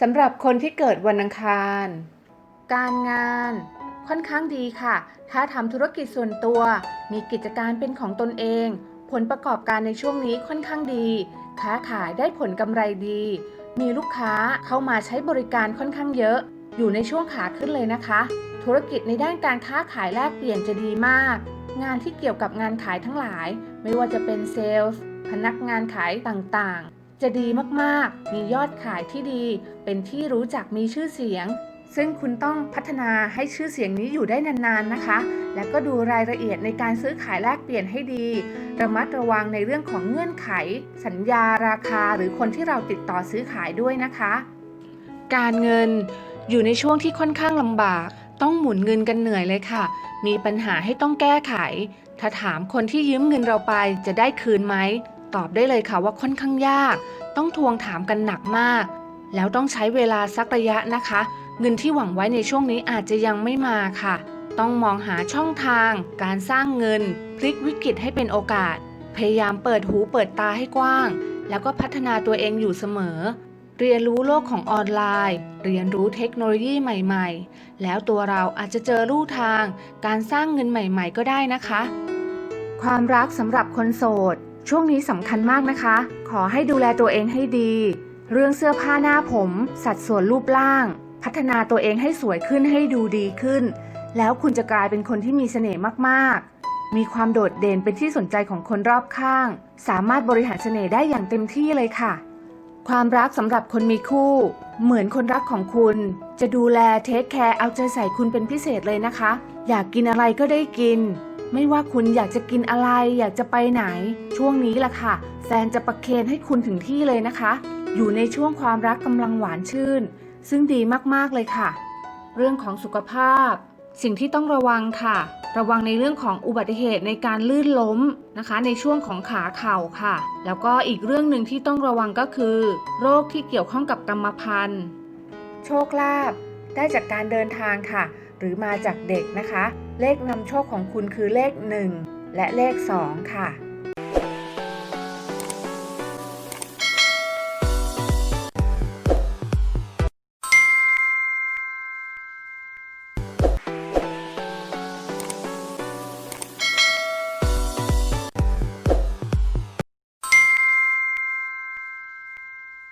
สำหรับคนที่เกิดวันอังคาร การงานค่อนข้างดีค่ะ ถ้าทำธุรกิจส่วนตัว มีกิจการเป็นของตนเอง ผลประกอบการในช่วงนี้ค่อนข้างดี ค้าขายได้ผลกำไรดี มีลูกค้าเข้ามาใช้บริการค่อนข้างเยอะ อยู่ในช่วงขาขึ้นเลยนะคะ ธุรกิจในด้านการค้าขายแลกเปลี่ยนจะดีมาก งานที่เกี่ยวกับงานขายทั้งหลาย ไม่ว่าจะเป็นเซลล์ พนักงานขายต่างๆ จะดีมากๆ มียอดขายที่ดี เป็นที่รู้จักมีชื่อเสียง ซึ่งคุณต้องพัฒนาให้ชื่อเสียงนี้อยู่ได้นานๆนะคะ และก็ดูรายละเอียดในการซื้อขายแลกเปลี่ยนให้ดี ระมัดระวังในเรื่องของเงื่อนไข สัญญาราคาหรือคนที่เราติดต่อซื้อขายด้วยนะคะ การเงินอยู่ในช่วงที่ค่อนข้างลำบาก ต้องหมุนเงินกันเหนื่อยเลยค่ะ มีปัญหาให้ต้องแก้ไข ถ้าถามคนที่ยืมเงินเราไปจะได้คืนไหม ตอบได้เลยค่ะว่าค่อนข้างยาก ต้องทวงถามกันหนักมาก แล้วต้องใช้เวลาสักระยะนะคะ เงินที่หวังไว้ในช่วงนี้อาจจะยังไม่มาค่ะ ต้องมองหาช่องทาง การสร้างเงิน พลิกวิกฤตให้เป็นโอกาส พยายามเปิดหูเปิดตาให้กว้าง แล้วก็พัฒนาตัวเองอยู่เสมอ เรียนรู้โลกของออนไลน์ เรียนรู้เทคโนโลยีใหม่ ๆ แล้วตัวเราอาจจะเจอลู่ทาง การสร้างเงินใหม่ ๆ ก็ได้นะคะ ความรักสำหรับคนโสด ช่วงนี้สำคัญมากนะคะ ขอให้ดูแลตัวเองให้ดี เรื่องเสื้อผ้าหน้าผม สัดส่วนรูปร่าง พัฒนาตัวเองให้สวยขึ้นให้ดูดีขึ้น แล้วคุณจะกลายเป็นคนที่มีเสน่ห์มากๆ มีความโดดเด่นเป็นที่สนใจของคนรอบข้าง สามารถบริหารเสน่ห์ได้อย่างเต็มที่เลยค่ะ ความรักสำหรับคนมีคู่ เหมือนคนรักของคุณ จะดูแลเทคแคร์เอาใจใส่คุณเป็นพิเศษเลยนะคะ อยากกินอะไรก็ได้กิน ไม่ว่าคุณอยากจะกินอะไร อยากจะไปไหน ช่วงนี้ล่ะค่ะ แฟนจะประเคนให้คุณถึงที่เลยนะคะ อยู่ในช่วงความรักกำลังหวานชื่น ซึ่งดีมากๆเลยค่ะ เรื่องของสุขภาพ สิ่งที่ต้องระวังค่ะ ระวังในเรื่องของอุบัติเหตุในการลื่นล้มนะคะ ในช่วงของขาเข่าค่ะ แล้วก็อีกเรื่องหนึ่งที่ต้องระวังก็คือ โรคที่เกี่ยวข้องกับกรรมพันธุ์ โชคลาภได้จากการเดินทางค่ะ หรือมาจากเด็กนะคะ เลขนำโชคของคุณคือเลข 1 และเลข 2 ค่ะ